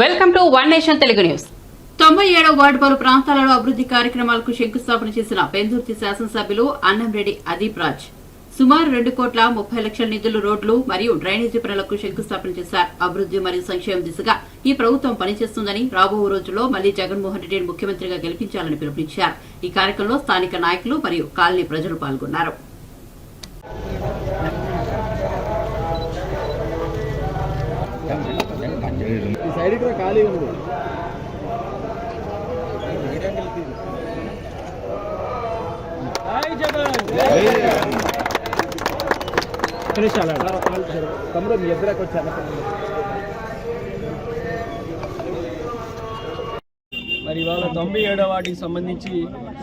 Welcome to one nation Telugu news. తొంభై ఏడవ ward పలు ప్రాంతాలలో అభివృద్ధి కార్యక్రమాలకు శంకుస్థాపన చేసిన పెందుర్తి శాసనసభ్యులు అన్నంరెడ్డి అదీప్ రాజ్. సుమారు రెండు కోట్ల ముప్పై లక్షల నిధులు రోడ్లు మరియు డ్రైనేజీ పనులకు శంకుస్థాపన చేశారు. అభివృద్ధి మరియు సంక్షేమ దిశగా ఈ ప్రభుత్వం పనిచేస్తుందని రాబో రోజుల్లో మళ్ళీ జగన్మోహన్ రెడ్డిని ముఖ్యమంత్రిగా గెలిపించాలని పిలుపునిచ్చారు. ఈ కార్యక్రమంలో స్థానిక నాయకులు మరియు కాలనీ ప్రజలు పాల్గొన్నారు. ఈ సైడ్ కూడా ఖాళీ ఉంది. తమ్ముడు మీ ఇద్దరికి వచ్చాను మరి ఇవాళ తొంభై ఏడవ వాటికి సంబంధించి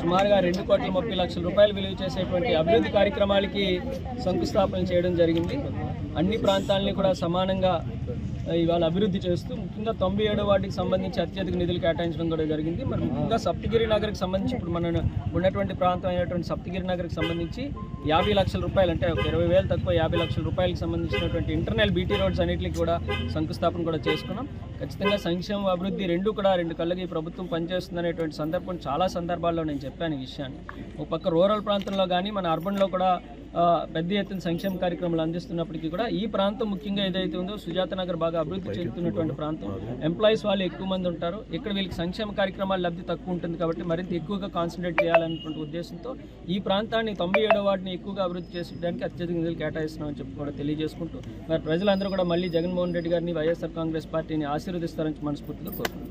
సుమారుగా రెండు కోట్ల ముప్పై లక్షల రూపాయలు విలువ చేసేటువంటి అభివృద్ధి కార్యక్రమాలకి శంకుస్థాపన చేయడం జరిగింది. అన్ని ప్రాంతాలని కూడా సమానంగా ఇవాళ అభివృద్ధి చేస్తూ ముఖ్యంగా తొంభై ఏడో వాటికి సంబంధించి అత్యధిక నిధులు కేటాయించడం కూడా జరిగింది. మరి ముఖ్యంగా సప్తగిరి నగర్కి సంబంధించి ఇప్పుడు మన ఉన్నటువంటి ప్రాంతం అయినటువంటి సప్తగిరి నగర్కి సంబంధించి యాభై లక్షల రూపాయలు అంటే ఒక ఇరవై వేలు తక్కువ యాభై లక్షల రూపాయలకు సంబంధించినటువంటి ఇంటర్నల్ బీటీ రోడ్స్ అన్నిటికీ కూడా శంకుస్థాపన కూడా చేసుకున్నాం. ఖచ్చితంగా సంక్షేమ అభివృద్ధి రెండు కూడా రెండు కళ్ళకి ఈ ప్రభుత్వం పనిచేస్తుందనేటువంటి సందర్భం చాలా సందర్భాల్లో నేను చెప్పాను ఈ విషయాన్ని. ఒక పక్క రూరల్ ప్రాంతంలో కానీ మన అర్బన్లో కూడా పెద్ద ఎత్తున సంక్షేమ కార్యక్రమాలు అందిస్తున్నప్పటికీ కూడా ఈ ప్రాంతం ముఖ్యంగా ఏదైతే ఉందో సుజాత నగర్ బాగా అభివృద్ధి చెందుతున్నటువంటి ప్రాంతం. ఎంప్లాయీస్ వాళ్ళు ఎక్కువ మంది ఉంటారు. ఇక్కడ వీళ్ళకి సంక్షేమ కార్యక్రమాల లబ్ధి తక్కువ ఉంటుంది కాబట్టి మరింత ఎక్కువగా కాన్సన్ట్రేట్ చేయాలనేటువంటి ఉద్దేశంతో ఈ ప్రాంతాన్ని తొంభై ఏడో వాటిని ఎక్కువగా అభివృద్ధి చేసడానికి అత్యధిక నిధులు కేటాయిస్తున్నామని చెప్పి కూడా తెలియజేసుకుంటూ మరి ప్రజలందరూ కూడా మళ్ళీ జగన్మోహన్ రెడ్డి గారిని వైఎస్ఆర్ కాంగ్రెస్ పార్టీని ఆశీర్వదిస్తారని మనస్ఫూర్తిగా కోరుకుంటున్నాను.